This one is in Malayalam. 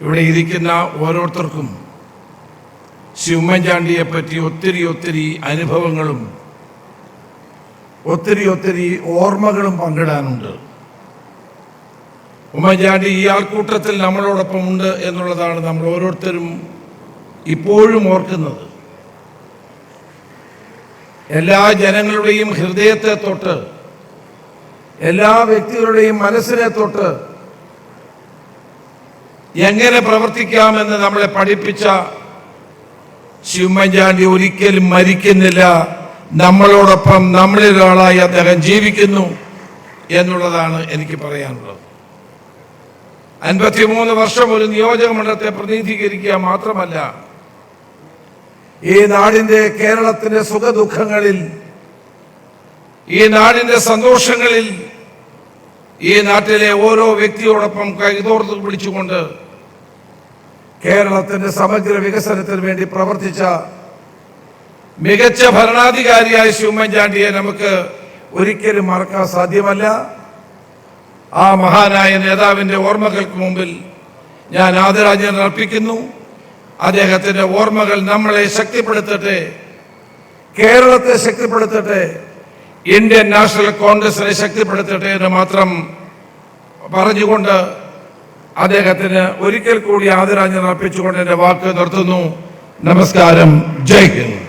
ഇവിടെ ഇരിക്കുന്ന ഓരോരുത്തർക്കും ശ്രീ ഉമ്മൻചാണ്ടിയെ പറ്റി ഒത്തിരി ഒത്തിരി അനുഭവങ്ങളും ഒത്തിരി ഒത്തിരി ഓർമ്മകളും പങ്കിടാനുണ്ട്. ഉമ്മൻചാണ്ടി ഈ ആൾക്കൂട്ടത്തിൽ നമ്മളോടൊപ്പം ഉണ്ട് എന്നുള്ളതാണ് നമ്മൾ ഓരോരുത്തരും ഇപ്പോഴും ഓർക്കുന്നത്. എല്ലാ ജനങ്ങളുടെയും ഹൃദയത്തെ തൊട്ട് എല്ലാ വ്യക്തികളുടെയും മനസ്സിനെ തൊട്ട് എങ്ങനെ പ്രവർത്തിക്കാമെന്ന് നമ്മളെ പഠിപ്പിച്ച ശിവമഞ്ചാണ്ടി ഒരിക്കലും മരിക്കുന്നില്ല. നമ്മളോടൊപ്പം നമ്മളിൽ ഒരാളായി അദ്ദേഹം ജീവിക്കുന്നു എന്നുള്ളതാണ് എനിക്ക് പറയാനുള്ളത്. അൻപത്തിമൂന്ന് വർഷം ഒരു നിയോജക മണ്ഡലത്തെ പ്രതിനിധീകരിക്കുക മാത്രമല്ല ഈ നാടിന്റെ കേരളത്തിന്റെ സുഖദുഃഖങ്ങളിൽ ഈ നാടിന്റെ സന്തോഷങ്ങളിൽ ഈ നാട്ടിലെ ഓരോ വ്യക്തിയോടൊപ്പം കൈതോർത്ത് പിടിച്ചുകൊണ്ട് കേരളത്തിന്റെ സമഗ്ര വികസനത്തിന് വേണ്ടി പ്രവർത്തിച്ച മികച്ച ഭരണാധികാരിയായ ശ്രീ ഉമ്മൻചാണ്ടിയെ നമുക്ക് ഒരിക്കലും മറക്കാൻ സാധ്യമല്ല. ആ മഹാനായ നേതാവിന്റെ ഓർമ്മകൾക്ക് മുമ്പിൽ ഞാൻ ആദരാഞ്ജലി അർപ്പിക്കുന്നു. അദ്ദേഹത്തിന്റെ ഓർമ്മകൾ നമ്മളെ ശക്തിപ്പെടുത്തട്ടെ. കേരളത്തെ ശക്തിപ്പെടുത്തട്ടെ. ഇന്ത്യൻ നാഷണൽ കോൺഗ്രസിനെ ശക്തിപ്പെടുത്തട്ടെ എന്ന് മാത്രം പറഞ്ഞുകൊണ്ട് അദ്ദേഹത്തിന് ഒരിക്കൽ കൂടി ആദരാഞ്ജലി അർപ്പിച്ചുകൊണ്ട് എന്റെ വാക്ക് നിർത്തുന്നു. നമസ്കാരം. ജയ് ഹിന്ദ്.